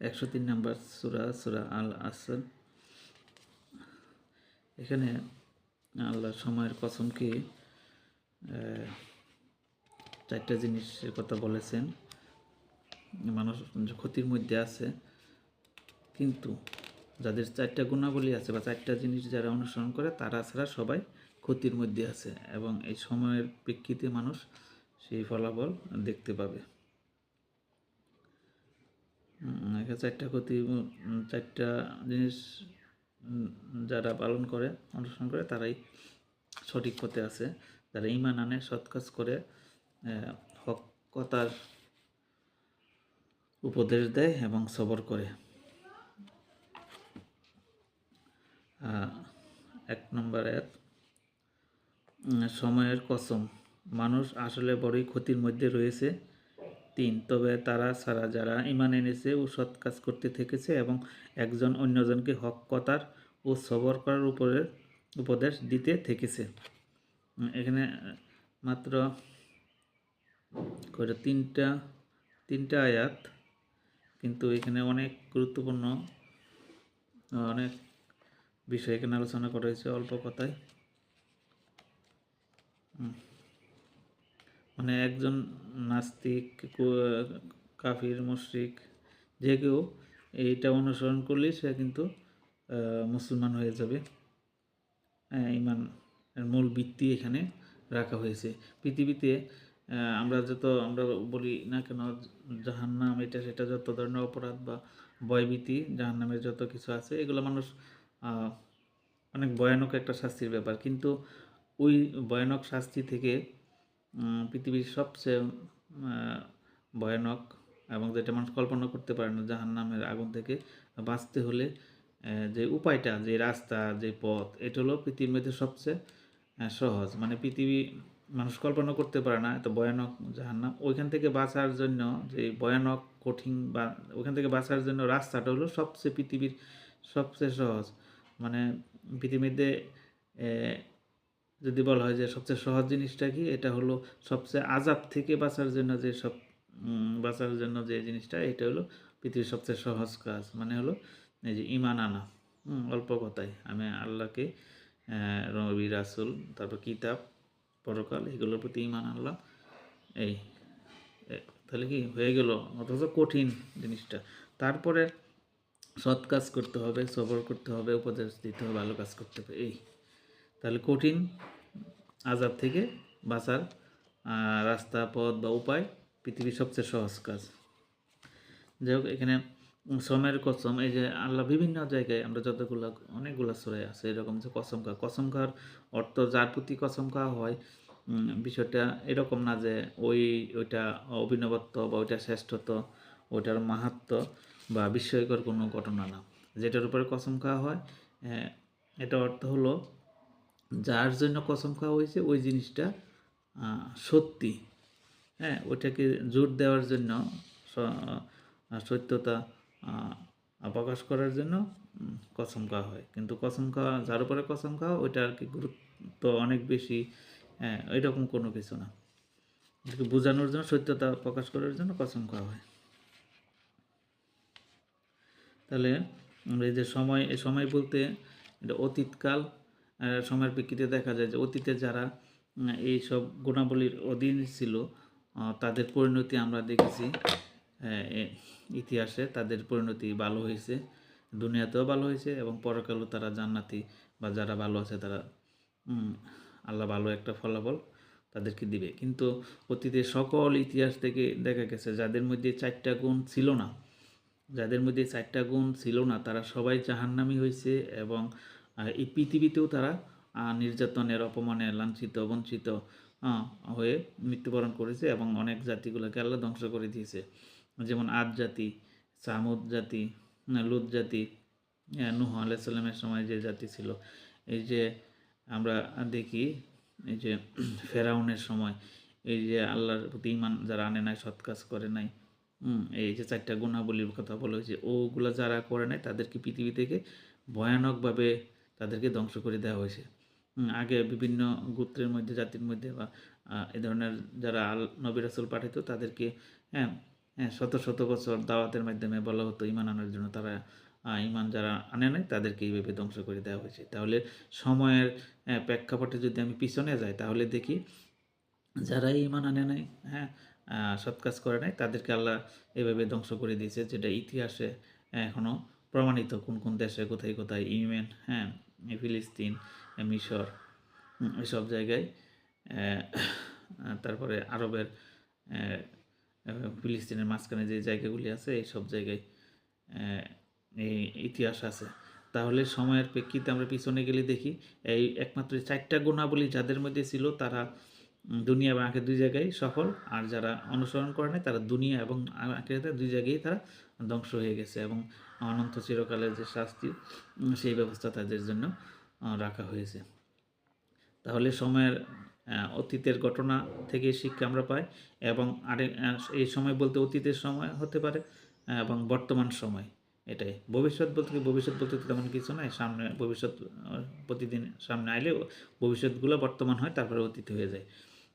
একশো তিন নম্বর সুরা সুরা আল আসর এখানে আল্লাহ সময়ের কসমকে চারটা জিনিসের কথা বলেছেন। মানুষ ক্ষতির মধ্যে আছে, কিন্তু যাদের চারটা গুণাবলী আছে বা চারটা জিনিস যারা অনুসরণ করে, তারা ছাড়া সবাই ক্ষতির মধ্যে আছে এবং এই সময়ের প্রেক্ষিতে মানুষ সেই ফলাফল দেখতে পাবে। এখানে চারটা ক্ষতি চারটা জিনিস যারা পালন করে, অনুসরণ করে, তারাই সঠিক পথে আছে। যারা ইমান আনে, সৎ কাজ করে হক, কথার উপদেশ দেয় এবং সবর করে। এক নম্বর এক সময়ের কসম। মানুষ আসলে বড়ই ক্ষতির মধ্যে রয়েছে। তিন। তবে তারা ছাড়া যারা ইমান এনেছে ও সৎ কাজ করতে থেকেছে এবং একজন অন্যজনকে হক, কথার ও সবর করার উপরে উপদেশ দিতে থেকেছে। এখানে, মাত্র তিনটা তিনটা আয়াত। কিন্তু এখানে অনেক গুরুত্বপূর্ণ, অনেক বিষয় এখানে আলোচনা করা হয়েছে অল্প কথায়। মানে একজন নাস্তিক কাফির, মুশরিক, যে কেউ এইটা অনুসরণ করলেই সে কিন্তু মুসলমান হয়ে যাবে। ইমান মূল ভিত্তি এখানে রাখা হয়েছে। পৃথিবীতে আমরা যত, আমরা বলি না কেন, জাহান্নাম এটা, সেটা যত ধরনের অপরাধ বা ভয়ভীতি, জাহান্নামের যত কিছু আছে, এগুলো মানুষ অনেক ভয়ানক একটা শাস্তির ব্যাপার। কিন্তু ওই ভয়ানক শাস্তি থেকে পৃথিবীর সবচেয়ে ভয়ানক এবং যেটা মানুষ কল্পনা করতে পারে না, জাহান্নামের আগুন থেকে বাঁচতে হলে যে উপায়টা, যে রাস্তা, যে পথ, এটা হলো পৃথিবীর মধ্যে সবচেয়ে সহজ। মানে পৃথিবী মানুষ কল্পনা করতে পারে না, এত ভয়ানক জাহান্নাম। ওইখান থেকে বাঁচার জন্য যে ভয়ানক, কঠিন বা ওইখান থেকে বাঁচার জন্য রাস্তাটা হলো সবচেয়ে পৃথিবীর সবচেয়ে সহজ। মানে পৃথিবীতে যদি বলা হয় যে সবচেয়ে সহজ জিনিসটা কি? এটা হলো সবচেয়ে আজাব থেকে বাঁচার জন্য যে সব বাঁচার জন্য যে জিনিসটা, এটা হলো পৃথিবীর সবচেয়ে সহজ কাজ। মানে হলো এই যে ইমান আনা। অল্প কথায়। আমি আল্লাহকে রবি রাসুল, তারপর কিতাব, পরকাল, এগুলোর প্রতি ইমান আনলাম। এই তাহলে কি হয়ে গেল? অথচ কঠিন জিনিসটা। তারপরে সৎ কাজ করতে হবে, সবর করতে হবে, উপদেশ দিতে হবে, ভালো কাজ করতে হবে। এই। তাহলে কঠিন আজাব থেকে বাঁচার রাস্তা পথ বা উপায় পৃথিবীর সবচেয়ে সহজ কাজ। যাই হোক এখানে উম সময়ের কসম এই যে আল্লাহ বিভিন্ন জায়গায় আমরা যতগুলো অনেকগুলো সরে আছে এরকম যে কসম খাওয়া। কসম খাওয়ার অর্থ যার প্রতি কসম খাওয়া হয় বিষয়টা এরকম না যে ওই ওইটা অভিনবত্ব বা ওইটা শ্রেষ্ঠত্ব ওইটার মাহাত্ম বা বিস্ময়কর কোনো ঘটনা না। যেটার উপরে কসম খাওয়া হয় আহ, এটা অর্থ হলো যার জন্য কসম খাওয়া হয়েছে, ওই জিনিসটা সত্যি। হ্যাঁ ওইটাকে জোর দেওয়ার জন্য সত্যতা প্রকাশ করার জন্য কসম খাওয়া হয়। কিন্তু কসম খাওয়া, যার উপরে কসম খাওয়া, ওইটা আর কি গুরুত্ব অনেক বেশি হ্যাঁ এরকম কোনো কিছু না। বোঝানোর জন্য, সত্যতা প্রকাশ করার জন্য কসম খাওয়া হয়। তাহলে এই যে সময়, এই সময় বলতে, এটা অতীতকাল সময়ের প্রেক্ষিতে দেখা যায় যে অতীতে যারা এই সব গুণাবলীর অধীন ছিল তাদের পরিণতি আমরা দেখেছি ইতিহাসে তাদের পরিণতি ভালো হয়েছে, দুনিয়াতেও ভালো হয়েছে এবং পরকালও তারা জান্নাতি বা যারা ভালো আছে তারা আল্লাহ ভালো একটা ফলাফল তাদেরকে দিবে। কিন্তু অতীতে সকল ইতিহাস থেকে দেখা গেছে যাদের মধ্যে চারটা গুণ ছিল না, যাদের মধ্যে চারটা গুণ ছিল না, তারা সবাই জাহান্নামি হয়েছে এবং এই পৃথিবীতেও তারা নির্যাতনের অপমানে লাঞ্ছিত, বঞ্চিত হয়ে মৃত্যুবরণ করেছে এবং অনেক জাতিগুলোকে আল্লাহ ধ্বংস করে দিয়েছে। যেমন আদ জাতি, সামুদ জাতি, লুত জাতি নূহ আলাইসাল্লামের সময় যে জাতি ছিল। এই যে আমরা দেখি, এই যে ফেরাউনের সময়, এই যে আল্লাহর প্রতি ইমান যারা আনে নাই, সৎ কাজ করে নাই এই যে চারটা গুণাবলীর কথা বলা হয়েছে, ওগুলো যারা করে নাই, তাদেরকে পৃথিবী থেকে ভয়ানকভাবে তাদেরকে ধ্বংস করে দেওয়া হয়েছে। আগে বিভিন্ন গোত্রের মধ্যে, জাতির মধ্যে বা এ ধরনের যারা আল নবী রাসুল পাঠাইতো তাদেরকে হ্যাঁ হ্যাঁ শত শত বছর দাওয়াতের মাধ্যমে বলা হতো ইমান আনার জন্য। তারা ইমান যারা আনে নাই, তাদেরকে এইভাবে ধ্বংস করে দেওয়া হয়েছে। তাহলে সময়ের প্রেক্ষাপটে যদি আমি পিছনে যাই, তাহলে দেখি যারা ইমান আনে নাই হ্যাঁ সৎ কাজ করে নাই, তাদেরকে আল্লাহ এভাবে ধ্বংস করে দিয়েছে, যেটা ইতিহাসে এখনও প্রমাণিত কোন কোন দেশে কোথায় কোথায় ইমেন হ্যাঁ ফিলিস্তিন, মিশর, এসব জায়গায় তারপরে আরবের ফিলিস্তিনের মাঝখানে যে জায়গাগুলি আছে এই সব জায়গায় এই ইতিহাস আছে। তাহলে সময়ের প্রেক্ষিতে আমরা পিছনে গেলে দেখি, এই একমাত্র চারটা গুণাবলী যাদের মধ্যে ছিল, তারা দুনিয়া এবং আখের দুই জায়গায় সফল, আর যারা অনুসরণ করে নাই, তারা দুনিয়া এবং আখেরাতে দুই জায়গায় তারা ধ্বংস হয়ে গেছে এবং অনন্ত চিরকালের যে শাস্তি সেই ব্যবস্থা তাদের জন্য রাখা হয়েছে। তাহলে সময়ের অতীতের ঘটনা থেকে শিক্ষা আমরা পাই এবং আরেক এই সময় বলতে অতীতের সময় হতে পারে এবং বর্তমান সময় এটাই। ভবিষ্যৎ বলতে কি, ভবিষ্যৎ বলতে তেমন কিছু নাই। সামনে, ভবিষ্যৎ প্রতিদিন সামনে আইলে ভবিষ্যৎগুলো বর্তমান হয়, তারপরে অতীত হয়ে যায়।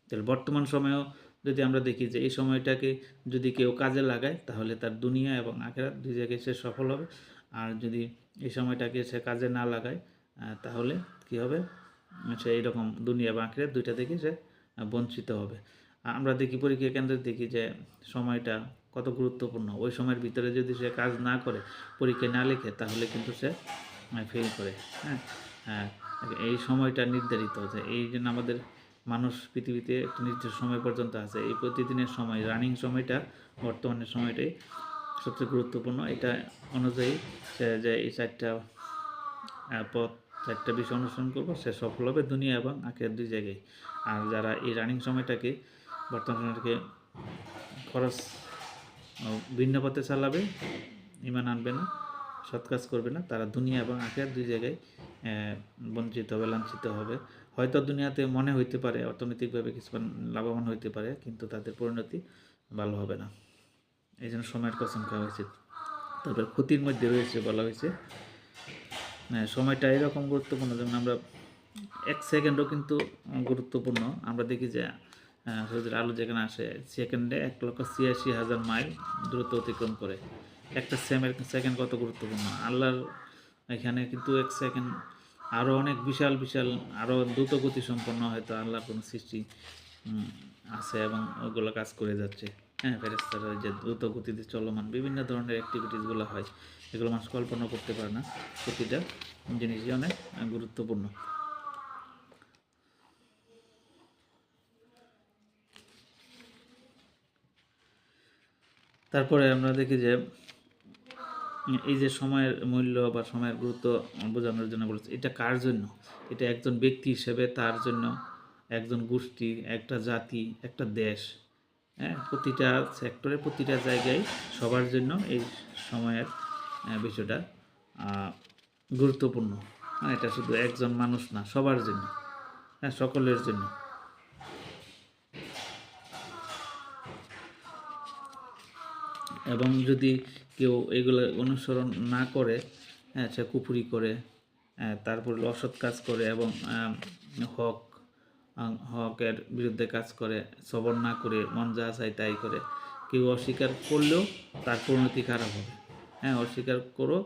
তাহলে বর্তমান সময়েও যদি আমরা দেখি যে এই সময়টাকে যদি কেউ কাজে লাগায় তাহলে তার দুনিয়া এবং আখেরাত দুই জায়গায় সে সফল হবে। আর যদি এই সময়টাকে সে কাজে না লাগায় তাহলে কি হবে? সে এইরকম দুনিয়া বা আখেরাত দুইটা থেকে সে বঞ্চিত হবে। আমরা দেখি পরীক্ষা কেন্দ্রে দেখি যে সময়টা কত গুরুত্বপূর্ণ। ওই সময়ের ভিতরে যদি সে কাজ না করে পরীক্ষা না লেখে তাহলে কিন্তু সে ফেল করে। হ্যাঁ? হ্যাঁ, এই সময়টা নির্ধারিত যে এই জন্য আমাদের মানুষ পৃথিবীতে একটা নির্দিষ্ট সময় পর্যন্ত আছে। এই প্রতিদিনের সময় রানিং সময়টা বর্তমানের সময়টাই সবচেয়ে গুরুত্বপূর্ণ। এটা অনুযায়ী যে এই চারটা পথ, চারটা বিষয় অনুসরণ করব, সে সফল হবে দুনিয়া এবং আখের দুই জায়গায়। আর যারা এই রানিং সময়টাকে বর্তমান সময়টাকে খরচ ভিন্ন পথে চালাবে, ইমান আনবে না, সৎ কাজ করবে না, তারা দুনিয়া এবং আখের দুই জায়গায় বঞ্চিত হবে, লাঞ্ছিত হবে। হয়তো দুনিয়াতে মনে হইতে পারে, অর্থনৈতিকভাবে কিছু লাভবান হইতে পারে, কিন্তু তাদের পরিণতি ভালো হবে না। এই জন্য সময়ের কসম খাওয়া হয়েছে তারপরে ক্ষতির মধ্যে রয়েছে বলা হয়েছে। হ্যাঁ সময়টা এরকম গুরুত্বপূর্ণ, যেমন আমরা এক সেকেন্ডও কিন্তু গুরুত্বপূর্ণ। আমরা দেখি যে সূর্যের আলো যেখানে আসে, সেকেন্ডে এক লক্ষ ছিয়াশি হাজার মাইল দ্রুত অতিক্রম করে। একটা সেমের সেকেন্ড কত গুরুত্বপূর্ণ? আল্লাহর এখানে কিন্তু এক সেকেন্ড আরও অনেক বিশাল বিশাল আরও দ্রুত গতি সম্পন্ন হয়তো আল্লাহর কোনো সৃষ্টি আছে এবং ওগুলো কাজ করে যাচ্ছে। হ্যাঁ ফেরেস্তারা যে দ্রুত গতিতে চলমান বিভিন্ন ধরনের অ্যাক্টিভিটিসগুলো হয়, এগুলো মানুষ কল্পনা করতে পারে না। প্রতিটা জিনিসই অনেক গুরুত্বপূর্ণ। তারপরে আমরা দেখি যে এই যে সময়ের মূল্য বা সময়ের গুরুত্ব বোঝানোর জন্য বলেছে, এটা কার জন্য? এটা একজন ব্যক্তি হিসেবে তার জন্য, একজন গোষ্ঠী, একটা জাতি, একটা দেশ হ্যাঁ? প্রতিটা সেক্টরে প্রতিটা জায়গায় সবার জন্য এই সময়ের বিষয়টা গুরুত্বপূর্ণ। হ্যাঁ এটা শুধু একজন মানুষ না, সবার জন্য হ্যাঁ সকলের জন্য। এবং যদি কেউ এগুলো অনুসরণ না করে হ্যাঁ সে কুপুরি করে হ্যাঁ, তারপর অসৎ কাজ করে এবং হক হকের বিরুদ্ধে কাজ করে সবর না করে মন যা চায় তাই করে কেউ অস্বীকার করলেও তার পরিণতি খারাপ হবে। হ্যাঁ অস্বীকার করো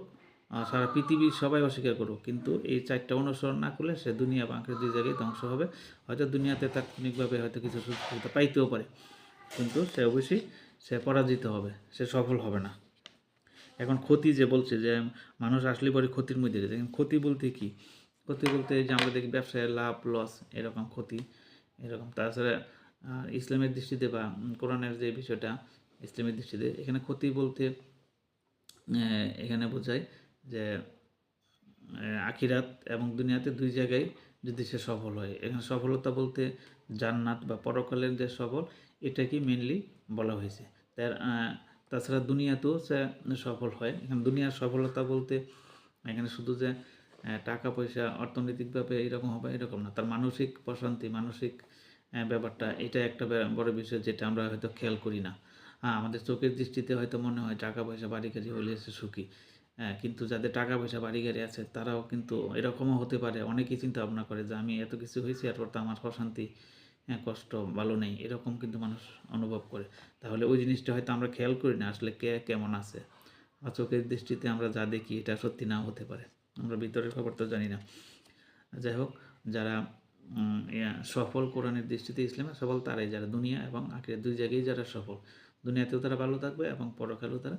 সারা পৃথিবীর সবাই অস্বীকার করুক কিন্তু এই চারটা অনুসরণ না করলে সে দুনিয়া বাঁকের দুই জায়গায় ধ্বংস হবে। হয়তো দুনিয়াতে তাৎক্ষণিকভাবে হয়তো কিছু সুযোগ পাইতেও পারে কিন্তু সে অবশ্যই সে পরাজিত হবে, সে সফল হবে না। এখন ক্ষতি যে বলছে যে মানুষ আসলে পরে ক্ষতির মধ্যে গেছে ক্ষতি বলতে কি? ক্ষতি বলতে যে আমরা দেখি ব্যবসায় লাভ লস এরকম ক্ষতি, এরকম। তাছাড়া ইসলামের দৃষ্টিতে বা কোরআনের যে বিষয়টা, ইসলামের দৃষ্টিতে এখানে ক্ষতি বলতে এখানে বোঝায় যে আখিরাত এবং দুনিয়াতে দুই জায়গায় যদি সে সফল হয়। এখানে সফলতা বলতে জান্নাত বা পরকালের যে সফল, এটাকে মেনলি বলা হয়েছে। তার তাছাড়া দুনিয়াতেও সে সফল হয়। এখানে দুনিয়ার সফলতা বলতে, এখানে শুধু যে টাকা, পয়সা, অর্থনৈতিকভাবে এরকম হবে, এরকম না। তার মানসিক প্রশান্তি, মানসিক ব্যাপারটা, এটা একটা বড় বিষয় যেটা আমরা হয়তো খেয়াল করি না। হ্যাঁ আমাদের চোখের দৃষ্টিতে হয়তো মনে হয় টাকা, পয়সা, বাড়ি, গাড়ি হলে সে সুখী। হ্যাঁ কিন্তু যাদের টাকা, পয়সা, বাড়ি, গাড়ি আছে, তারাও কিন্তু এরকমও হতে পারে। অনেকেই চিন্তা ভাবনা করে যে, আমি এত কিছু হয়েছি, এরপর তো আমার প্রশান্তি হ্যাঁ কষ্ট ভালো নেই, এরকম কিন্তু মানুষ অনুভব করে। তাহলে ওই জিনিসটা হয়তো আমরা খেয়াল করি না, আসলে কে কেমন আছে? বা চোখের দৃষ্টিতে আমরা যা দেখি এটা সত্যি নাও হতে পারে। আমরা ভিতরের খবর তো জানি না। যাই হোক, যারা সফল কোরআনের দৃষ্টিতে ইসলামে সফল তারাই যারা দুনিয়া এবং আখিরা দুই জায়গায় যারা সফল। দুনিয়াতেও তারা ভালো থাকবে এবং পরকালেও তারা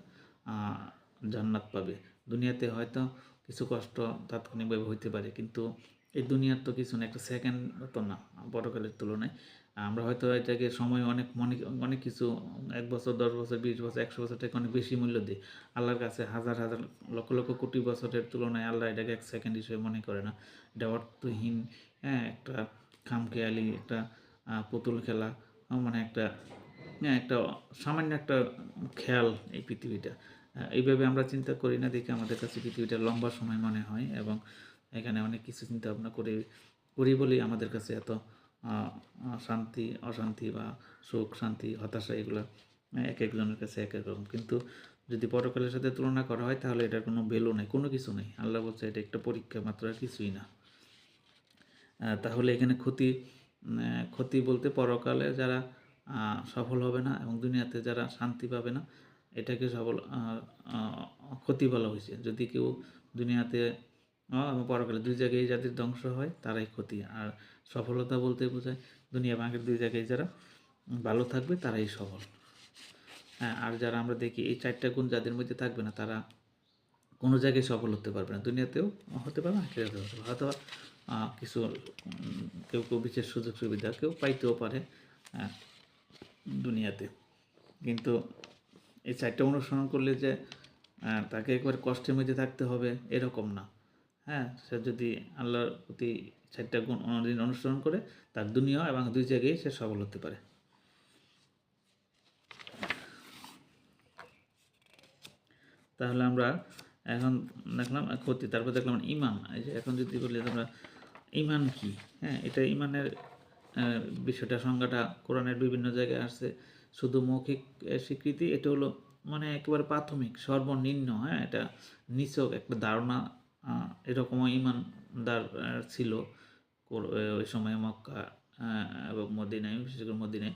জান্নাত পাবে। দুনিয়াতে হয়তো কিছু কষ্ট তাৎক্ষণিকভাবে হইতে পারে, কিন্তু এই দুনিয়ার তো কিছু না একটা সেকেন্ড তো না বড়কালের তুলনায়। আমরা হয়তো এটাকে সময় অনেক মনে অনেক কিছু, এক বছর, দশ বছর, বিশ বছর, একশো বছর থেকে অনেক বেশি মূল্য দিই। আল্লাহর কাছে হাজার হাজার, লক্ষ লক্ষ কোটি বছরের তুলনায় আল্লাহ এটাকে এক সেকেন্ড হিসেবে মনে করে না। এটা অর্থহীন হ্যাঁ একটা খামখেয়ালি, একটা পুতুল খেলা মানে একটা হ্যাঁ একটা সামান্য একটা খেয়াল এই পৃথিবীটা। এইভাবে আমরা চিন্তা করি না, দেখে আমাদের কাছে পৃথিবীটা লম্বা সময় মনে হয় এবং এখানে অনেক কিছু চিন্তা ভাবনা করে, করি বলেই আমাদের কাছে এত শান্তি, অশান্তি বা সুখ, শান্তি, হতাশা এগুলো এক একজনের কাছে এক এক রকম। কিন্তু যদি পরকালের সাথে তুলনা করা হয়, তাহলে এটার কোনো ভ্যালু নেই, কোনো কিছু নেই। আল্লাহ বলছে এটা একটা পরীক্ষা মাত্র আর কিছুই না। তাহলে এখানে ক্ষতি ক্ষতি বলতে পরকালে যারা সফল হবে না এবং দুনিয়াতে যারা শান্তি পাবে না, এটাকে সফল ক্ষতি বলা হয়েছে। যদি কেউ দুনিয়াতে এবং পরকালে দুই জায়গায় যাদের ধ্বংস হয় তারাই ক্ষতি। আর সফলতা বলতে বোঝায় দুনিয়া ভাঙের দুই জায়গায় যারা ভালো থাকবে তারাই সফল। হ্যাঁ আর যারা আমরা দেখি এই চারটা গুণ যাদের মধ্যে থাকবে না তারা কোনো জায়গায় সফল হতে পারবে না। দুনিয়াতেও হতে পারবে আখিরাতেও হতে পারবে আহ, কিছু কেউ কেউ বিশেষ সুযোগ সুবিধা কেউ পাইতেও পারে আহ, দুনিয়াতে। কিন্তু এই চারটা অনুসরণ করলে যে আহ, তাকে একবার কষ্টের মধ্যে থাকতে হবে এরকম না। হ্যাঁ সে যদি আল্লাহর প্রতি চারটা গুণ অনুদিন অনুসরণ করে, তার দুনিয়া এবং দুই জায়গায় সে সফল হতে পারে। তাহলে আমরা এখন দেখলাম, ক্ষতি, তারপর দেখলাম ইমান। এখন যদি বলি আমরা, ইমান কি? হ্যাঁ এটা ইমানের বিষয়টা, সংজ্ঞাটা কোরআনের বিভিন্ন জায়গায় আসছে। শুধু মৌখিক স্বীকৃতি, এটা হলো মানে একেবারে প্রাথমিক, সর্বনিম্ন হ্যাঁ এটা নিচক একটা ধারণা আহ, এরকমও ইমানদার ছিল ওই সময় মক্কা এবং মদিনায় বিশেষ করে মদিনায়।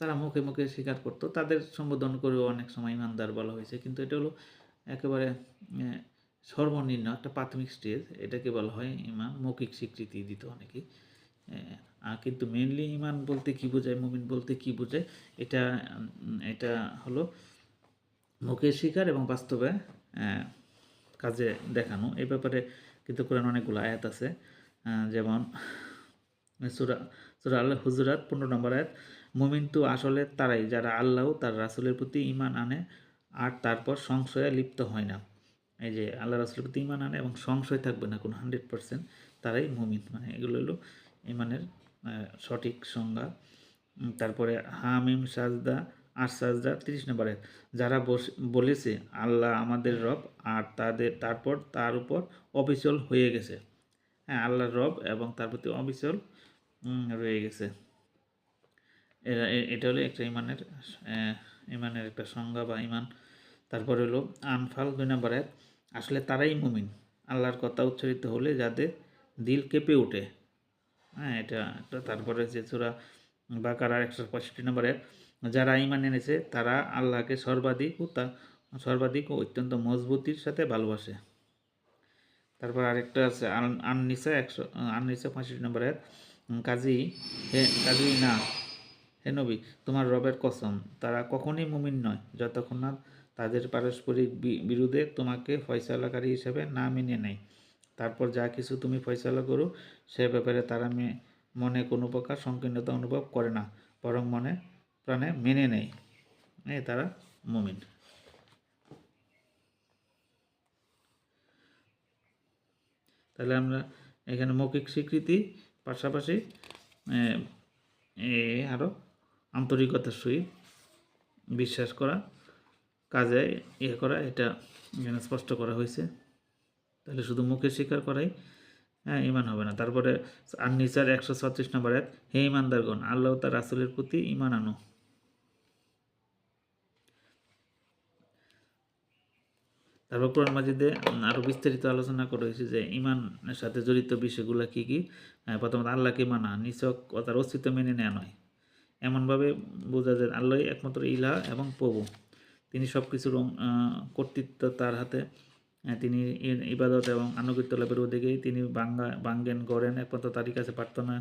তারা মুখে মুখে স্বীকার করতো। তাদের সম্বোধন করেও অনেক সময় ইমানদার বলা হয়েছে। কিন্তু এটা হলো একেবারে সর্বনিম্ন একটা প্রাথমিক স্টেজ এটাকে বলা হয় ইমান মৌখিক স্বীকৃতি দিত আর কিন্তু মেনলি ইমান বলতে কি বোঝায় মুমিন বলতে কি বোঝায় এটা এটা হলো মুখে স্বীকার এবং বাস্তবে কাজে দেখানো। এই ব্যাপারে কিন্তু কোরআন অনেকগুলো আয়াত আছে। যেমন সুরা সুরা আল্লাহ হুজরাত পনেরো নম্বর আয়াত, মুমিন তো আসলে তারাই যারা আল্লাহ তার রাসূলের প্রতি ইমান আনে আর তারপর সংশয়ে লিপ্ত হয় না। এই যে আল্লাহ রাসূলের প্রতি ইমান আনে এবং সংশয় থাকবে না কোনো হান্ড্রেড পার্সেন্ট, তারাই মুমিন। মানে এগুলো হলো ইমানের সঠিক সংজ্ঞা। তারপরে হামিম সাজদা আর সাজদা তিরিশ নম্বর, যারা বলেছে আল্লাহ আমাদের রব আর তাদের, তারপর তার উপর অবিচল হয়ে গেছে। হ্যাঁ আল্লাহর রব এবং তার প্রতি অবিচল রয়ে গেছে। এরা এটা হলো একটা ইমানের ইমানের একটা সংজ্ঞা বা ইমান। তারপরে হলো আনফাল দুই নম্বর এক আসলে তারাই মুমিন। আল্লাহর কথা উচ্চারিত হলে যাদের দিল কেঁপে ওঠে। হ্যাঁ এটা তারপরে যে চূড়া বাকারার একশো পঁয়ষট্টি নম্বর এক যারা ইমান এনেছে, তারা আল্লাহকে সর্বাধিক ও তা সর্বাধিক ও অত্যন্ত মজবুতির সাথে ভালোবাসে। তারপর আরেকটা আছে আননিসা একশো, আননিসা পঁয়ষট্টি নম্বরের কাজী, হে, কাজী না, হে নবী, তোমার রবের কসম, তারা কখনই মুমিন নয়, যতক্ষণ না তাদের পারস্পরিক বি- বিরুদ্ধে তোমাকে ফয়সালাকারী হিসেবে না মেনে নেয়। তারপর যা কিছু তুমি ফয়সালা করো, সে ব্যাপারে তারা মে- মনে কোনো প্রকার সংকীর্ণতা অনুভব করে না, বরং মনে প্রাণে মেনে নেয়। এই তারা মুমিন। তাহলে আমরা এখানে মৌখিক স্বীকৃতি, পাশাপাশি, এ আরও আন্তরিকতার সহিত বিশ্বাস করা, কাজে ইয়ে করা, এটা এখানে স্পষ্ট করা হয়েছে। তাহলে শুধু মুখে স্বীকার করাই হ্যাঁ ইমান হবে না। তারপরে আর নিচার একশো ছত্রিশ নম্বর এক হে ইমানদারগণ আল্লাহ তার রাসুলের প্রতি ইমান আনো। তারপর কোরআন মাজিদে আরও বিস্তারিত আলোচনা করা হয়েছে যে ইমানের সাথে জড়িত বিষয়গুলো কী কী? প্রথমত, আল্লাহকে মানা নিচক ও তার অস্তিত্ব মেনে নেওয়া নয়। এমনভাবে বোঝা যায় আল্লাহ একমাত্র ইলা এবং প্রভু। তিনি সব কিছুর কর্তৃত্ব তার হাতে তিনি ইবাদত এবং আনুগত্য লাভের ওদিকেই তিনি বাঙ্গা বাঙ্গেন গড়েন। একমাত্র তারই কাছে প্রার্থনা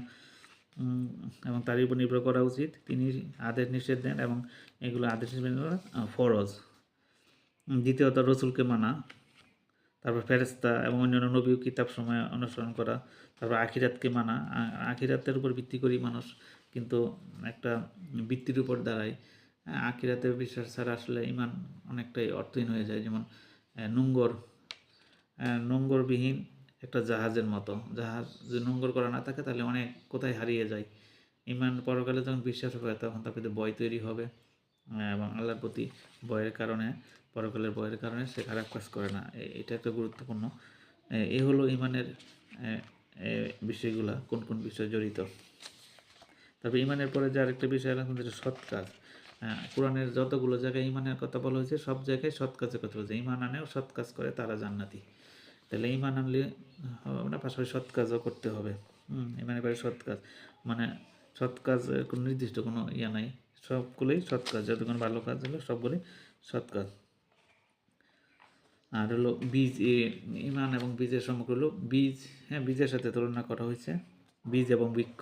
এবং তারই উপর নির্ভর করা উচিত। তিনি আদেশ নিষেধ দেন এবং এগুলো আদেশ ফরজ। দ্বিতীয়ত রসুলকে মানা। তারপর ফেরেস্তা এবং অন্যান্য নবী কিতাব সময় অনুসরণ করা। তারপর আখিরাতকে মানা। আখিরাতের উপর ভিত্তি করেই মানুষ কিন্তু একটা বৃত্তির উপর দাঁড়ায়। আহ, আখিরাতে বিশ্বাস ছাড়া আসলে ইমান অনেকটাই অর্থহীন হয়ে যায়। যেমন নোঙ্গর নোঙ্গরবিহীন একটা জাহাজের মতো। জাহাজ যদি নোঙ্গর করা না থাকে তাহলে অনেক কোথায় হারিয়ে যায়। ইমান পরকালে যখন বিশ্বাস হবে তখন তার প্রতি ভয় তৈরি হবে এবং আল্লাহর প্রতি ভয়ের কারণে, পরকালের বয়ের কারণে সে খারাপ কাজ করে না। এটা একটা গুরুত্বপূর্ণ। এ- হলো ইমানের বিষয়গুলা, কোন কোন বিষয় জড়িত। তবে ইমানের পরে যে আরেকটা বিষয় হলো আমাদের সৎ কাজ। কোরআনের যতগুলো জায়গায় ইমানের কথা বলা হয়েছে, সব জায়গায় সৎ কাজের কথা বলছে ইমান আনেও সৎ কাজ করে, তারা জান্নাতি। তাহলে ইমান আনলে হবে না পাশাপাশি সৎ কাজও করতে হবে। হুম ইমানের পরে সৎ কাজ। মানে সৎ কাজ কোনো নির্দিষ্ট কোনো ইয়া নাই। সবগুলোই সৎ কাজ। যত কোনো ভালো কাজ হলো সবগুলোই সৎ কাজ। আর হলো বীজ এ, ইমান এবং বীজের সম্পর্ক হলো বীজ হ্যাঁ বীজের সাথে তুলনা করা হয়েছে। বীজ এবং বৃক্ষ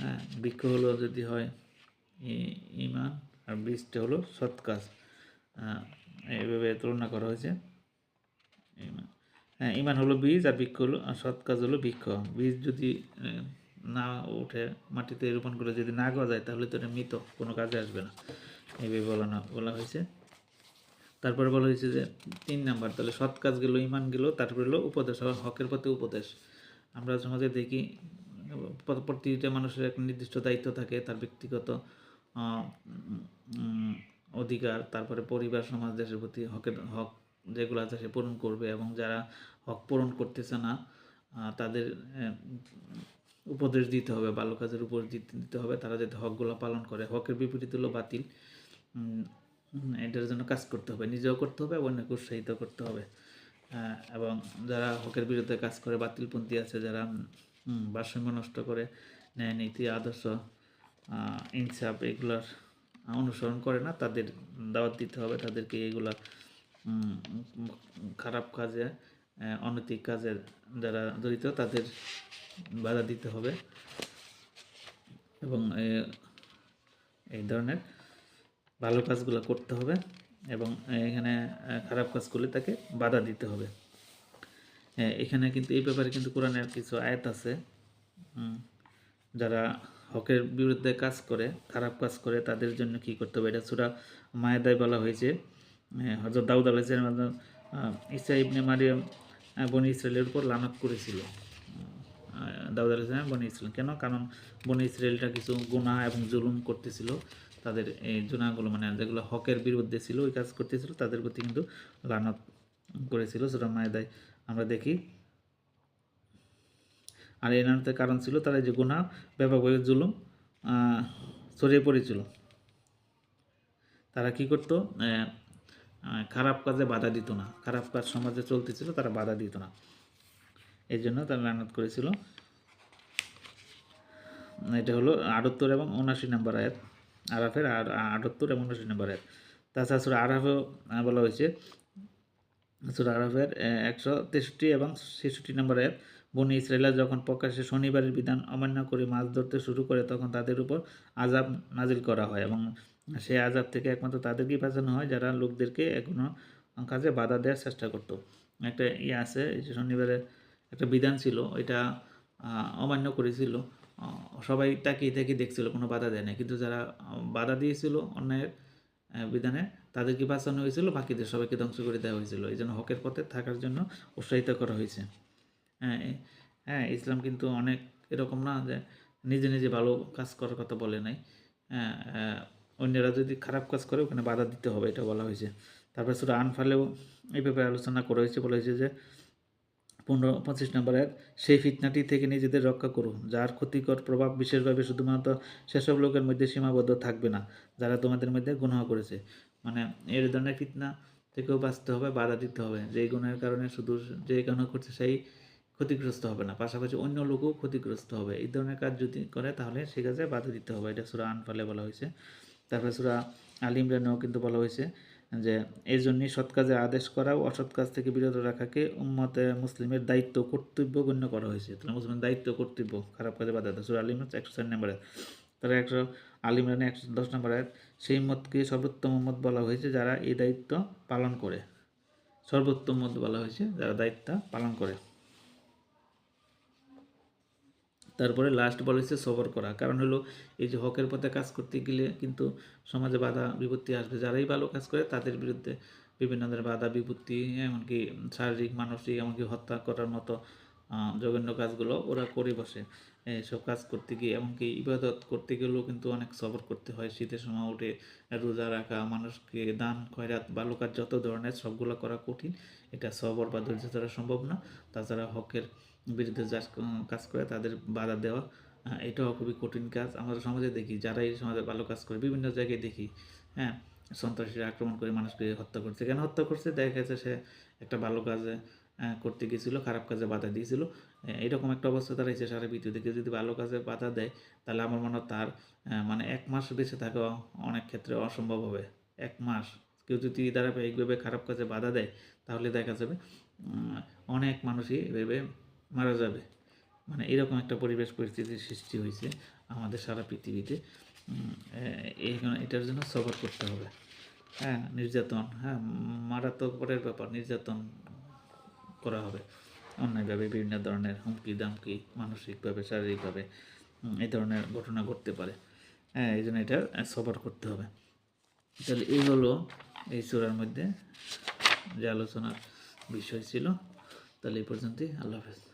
হ্যাঁ বৃক্ষ হলো যদি হয় ইমান আর বীজটা হলো সৎ কাজ। এইভাবে তুলনা করা হয়েছে। ইমান। হ্যাঁ ইমান হলো বীজ আর বৃক্ষ হলো সৎ কাজ হলো বৃক্ষ। বীজ যদি না উঠে মাটিতে রোপণ করে যদি না গজায় তাহলে তো এটা মৃত, কোনো কাজে আসবে না। এইভাবে বলা না, বলা হয়েছে। তারপরে বলা হয়েছে যে, তিন নাম্বার, তাহলে সৎ কাজ গেলো, ইমান গেলো, তারপরে হলো উপদেশ হকের প্রতি উপদেশ। আমরা সমাজে দেখি প্রতিটা মানুষের একটা নির্দিষ্ট দায়িত্ব থাকে, তার ব্যক্তিগত অধিকার, তারপরে পরিবার, সমাজ, দেশের প্রতি হকের, হক যেগুলো আছে, সে পূরণ করবে, এবং যারা হক পূরণ করতেছে না তাদের উপদেশ দিতে হবে, ভালো কাজের উপর দিতে হবে, তারা যাতে হকগুলো পালন করে। হকের বিপরীত হলো বাতিল। এটার জন্য কাজ করতে হবে, নিজেও করতে হবে অন্যকে উৎসাহিত করতে হবে। এবং যারা হকের বিরুদ্ধে কাজ করে, বাতিলপন্থী আছে, যারা ভারসাম্য নষ্ট করে, ন্যায় নীতি, আদর্শ ইনসাফ এগুলার অনুসরণ করে না, তাদের দাওয়াত দিতে হবে, তাদেরকে এগুলা খারাপ কাজে অনৈতিক কাজে যারা জড়িত, তাদের বাধা দিতে হবে। এবং এই ধরনের ভালো কাজগুলো করতে হবে এবং এখানে খারাপ কাজ করলে তাকে বাধা দিতে হবে। এখানে কিন্তু, এই ব্যাপারে কিন্তু কোরআনের কিছু আয়াত আছে। যারা হকের বিরুদ্ধে কাজ করে, খারাপ কাজ করে, তাদের জন্য কি করতে হবে? এটা সুরা মায়েদায় বলা হয়েছে। হজরত দাউদ আলাইসালাম ইসা ইবনে মারিয়াম বনি ইসরায়েলের উপর লানত করেছিল। দাউদ আলাইসালাম বনি ইসরায়েল। কেন? কারণ বনি ইসরায়েলটা কিছু গুনাহ এবং জুলুম করতেছিল। তাদের এই জুনাগুলো মানে যেগুলো হকের বিরুদ্ধে ছিল, ওই কাজ করতেছিল, তাদের প্রতি কিন্তু লানত করেছিল সুরা মায়েদায়। আমরা দেখি, আর এই নামতের কারণ ছিল তারা যে গুণা ব্যাপকভাবে জুলুম ছড়িয়ে পড়েছিল। তারা কি করতো? খারাপ কাজে বাধা দিত না। খারাপ কাজ সমাজে চলতেছিল, তারা বাধা দিত না। এই জন্য তারা লানত করেছিল। এটা হলো আটাত্তর এবং উনাশি নম্বর আয়াত, আরাফের আর আটাত্তর এবং উনাশি নম্বর আয়াত। তাছাড়া সুরা আরাফেও বলা হয়েছে, সুরা আরাফের একশো তেষট্টি এবং ছেষট্টি নম্বর আয়াত, বনি ইসরায়েলা যখন প্রকাশ্যে শনিবারের বিধান অমান্য করে মাছ ধরতে শুরু করে, তখন তাদের উপর আজাব নাজিল করা হয় এবং সেই আজাব থেকে একমাত্র তাদেরকেই বাঁচানো হয় যারা লোকদেরকে এখনও কাজে বাধা দেওয়ার চেষ্টা করতো। একটা ইয়ে আছে যে শনিবারের একটা বিধান ছিল আহ, অমান্য করেছিল। সবাই তাকিয়ে তাকিয়ে দেখছিল কোনো বাধা দেয় না কিন্তু যারা বাধা দিয়েছিল অন্যায়ের বিধানে তাদেরকে বাঁচানো হয়েছিল বাকিদের সবাইকে ধ্বংস করে দেওয়া হয়েছিল। এই জন্য হকের পথে থাকার জন্য উৎসাহিত করা হয়েছে। হ্যাঁ হ্যাঁ ইসলাম কিন্তু অনেক এরকম না যে নিজে নিজে ভালো কাজ করার কথা বলে নাই। হ্যাঁ অন্যরা যদি খারাপ কাজ করে, ওখানে বাধা দিতে হবে, এটা বলা হয়েছে। তারপরে শুধু আনফালেও এই ব্যাপারে আলোচনা করা হয়েছে, বলা হয়েছে যে পনেরো, পঁচিশ নম্বর এক সেই ফিতনাটি থেকে নিজেদের রক্ষা করুন, যার ক্ষতিকর প্রভাব বিশেষভাবে শুধুমাত্র সেসব লোকের মধ্যে সীমাবদ্ধ থাকবে না, যারা তোমাদের মধ্যে গুনাহ করেছে। মানে এর ধরনের ফিতনা থেকেও বাঁচতে হবে, বাধা দিতে হবে। যে গুণের কারণে শুধু যে কারণে করছে, সেই ক্ষতিগ্রস্ত হবে না, পাশাপাশি অন্য লোকও ক্ষতিগ্রস্ত হবে। এই ধরনের কাজ যদি করে, তাহলে সে কাজে বাধা দিতে হবে, এটা সুরা আনফালে বলা হয়েছে। তারপরে সুরা আল ইমরানেও কিন্তু বলা হয়েছে যে এই জন্যই সৎ কাজে আদেশ করা ও অসৎ কাজ থেকে বিরত রাখাকে উম্মতে মুসলিমের দায়িত্ব কর্তব্য গণ্য করা হয়েছে। তাহলে মুসলিমের দায়িত্ব কর্তব্য, খারাপ কাজে বাধা দেয় সুরা আল ইমরান একশো চার নম্বরে তারা একশো, আল ইমরানে একশো দশ নম্বরে সেই মতকে সর্বোত্তম মত বলা হয়েছে যারা এই দায়িত্ব পালন করে। সর্বোত্তম মত বলা হয়েছে যারা দায়িত্ব পালন করে। তারপরে লাস্ট বলেছে সবর করা। কারণ হলো, এই যে হকের পথে কাজ করতে গেলে কিন্তু সমাজে বাধা বিপত্তি আসবে। যারাই ভালো কাজ করে, তাদের বিরুদ্ধে বিভিন্ন ধরনের বাধা বিপত্তি, এমনকি শারীরিক, মানসিক, এমনকি হত্যা করার মতো জঘন্য কাজগুলো ওরা করে বসে। এইসব কাজ করতে গিয়ে, এমনকি ইবাদত করতে গেলেও কিন্তু অনেক সবর করতে হয়। শীতের সময় উঠে রোজা রাখা, মানুষকে দান, খয়রাত, ভালো কাজ, যত ধরনের, সবগুলো করা কঠিন। এটা সবর বা ধৈর্য ছাড়া সম্ভব না। তাছাড়া হকের বিরুদ্ধে কাজ করে তাদের বাধা দেওয়া আহ, এটাও খুবই কঠিন কাজ। আমরা সমাজে দেখি যারা এই সমাজে ভালো কাজ করে বিভিন্ন জায়গায় দেখি হ্যাঁ সন্ত্রাসীরা আক্রমণ করে মানুষকে হত্যা করছে। কেন হত্যা করছে? দেখা গেছে সে একটা ভালো কাজে করতে গেছিল খারাপ কাজে বাধা দিয়েছিল। এরকম একটা অবস্থা তারা দাঁড়িয়েছে সারা পৃথিবীতে। কেউ যদি ভালো কাজে বাধা দেয় তাহলে আমার মনে হয় তার মানে এক মাস বেঁচে থাকা অনেক ক্ষেত্রে অসম্ভব হবে। এক মাস। কেউ যদি ধারাবাহিকভাবে খারাপ কাজে বাধা দেয় তাহলে দেখা যাবে অনেক মানুষই এভাবে মারা যাবে। মানে এরকম একটা পরিবেশ পরিস্থিতির সৃষ্টি হয়েছে আমাদের সারা পৃথিবীতে। উম, এ- এই এটার জন্য সবর করতে হবে। হ্যাঁ নির্যাতন হ্যাঁ মারাত্মক পরের ব্যাপার নির্যাতন করা হবে। অন্যায়ভাবে বিভিন্ন ধরনের হুমকি দামকি মানসিকভাবে শারীরিকভাবে এই ধরনের ঘটনা ঘটতে পারে। হ্যাঁ এই জন্য এটা সবর করতে হবে। তাহলে এই হলো এই চূড়ার মধ্যে যে আলোচনার বিষয় ছিল। তাহলে এই পর্যন্তই। আল্লাহ হাফেজ।